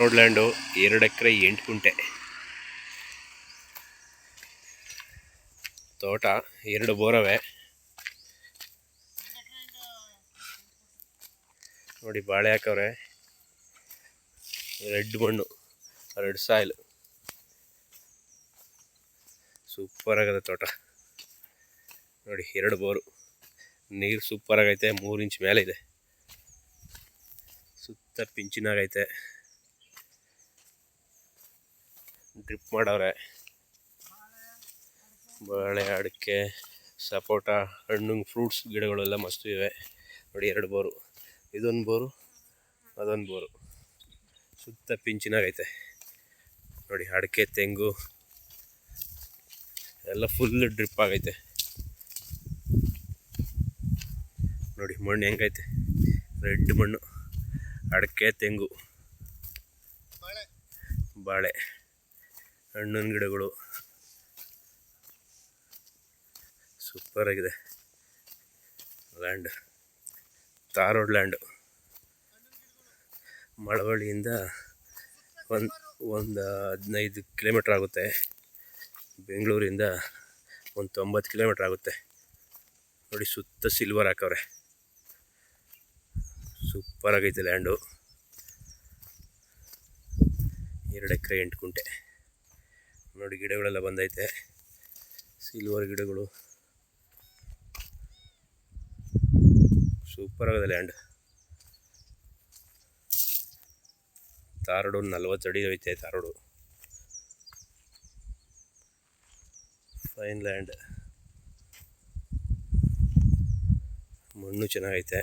ರೋಡ್ಲ್ಯಾಂಡು ಎರಡು ಎಕರೆ ಎಂಟು ಕುಂಟೆ ತೋಟ ಎರಡು ಬೋರವೆ. ನೋಡಿ ಬಾಳೆ ಹಾಕವ್ರೆ. ರೆಡ್ ಮಣ್ಣು, ರೆಡ್ ಸಾಯಿಲ್. ಸೂಪರ್ ಆಗದೆ ತೋಟ. ನೋಡಿ ಎರಡು ಬೋರು. ನೀರು ಸೂಪರ್ ಆಗೈತೆ, ಮೂರು ಇಂಚ್ ಮೇಲೆ ಇದೆ. ಸುತ್ತ ಪಿಂಚಿನಾಗೈತೆ ಡ್ರಿಪ್ ಮಾಡವ್ರೆ. ಬಾಳೆ, ಅಡಿಕೆ, ಸಪೋಟ ಹಣ್ಣು ಫ್ರೂಟ್ಸ್ ಗಿಡಗಳೆಲ್ಲ ಮಸ್ತು ಇವೆ. ನೋಡಿ, ಎರಡು ಬೋರು. ಇದೊಂದು ಬೋರು, ಅದೊಂದು ಬೋರು. ಸುತ್ತ ಪಿಂಚಿನಾಗೈತೆ ನೋಡಿ, ಅಡಿಕೆ, ತೆಂಗು, ಎಲ್ಲ ಫುಲ್ ಡ್ರಿಪ್ ಆಗೈತೆ. ನೋಡಿ, ಮಣ್ಣು ಹೆಂಗೈತೆ? ರೆಡ್ ಮಣ್ಣು, ಅಡಿಕೆ, ತೆಂಗು. ಬಾಳೆ. ಹಣ್ಣಿನ ಗಿಡಗಳು. ಸೂಪರ್ ಆಗಿದೆ. ಲ್ಯಾಂಡ್ ತಾರೋಡ್ ಲ್ಯಾಂಡು ಮಳವಳ್ಳಿಯಿಂದ ಒಂದು ಒಂದು ಹದಿನೈದು ಕಿಲೋಮೀಟ್ರ್ ಆಗುತ್ತೆ. ಬೆಂಗಳೂರಿಂದ ಒಂದು ತೊಂಬತ್ತು ಕಿಲೋಮೀಟ್ರ್ ಆಗುತ್ತೆ. ನೋಡಿ ಸುತ್ತ ಸಿಲ್ವರ್ ಹಾಕವ್ರೆ. ಸೂಪರ್ ಆಗೈತೆ ಲ್ಯಾಂಡು ಎರಡು ಎಕರೆ ಎಂಟು ಕುಂಟೆ. ನೋಡಿ ಗಿಡಗಳೆಲ್ಲ ಬಂದೈತೆ. ಸಿಲ್ವರ್ ಗಿಡಗಳು. ಸೂಪರ್ ಆಗಿದೆ ಲ್ಯಾಂಡ್ ತಾರಡು ನಲ್ವತ್ತು ಅಡಿ ಐತೆ ತಾರಡು ಫೈನ್ ಲ್ಯಾಂಡ್ ಮಣ್ಣು ಚೆನ್ನಾಗೈತೆ.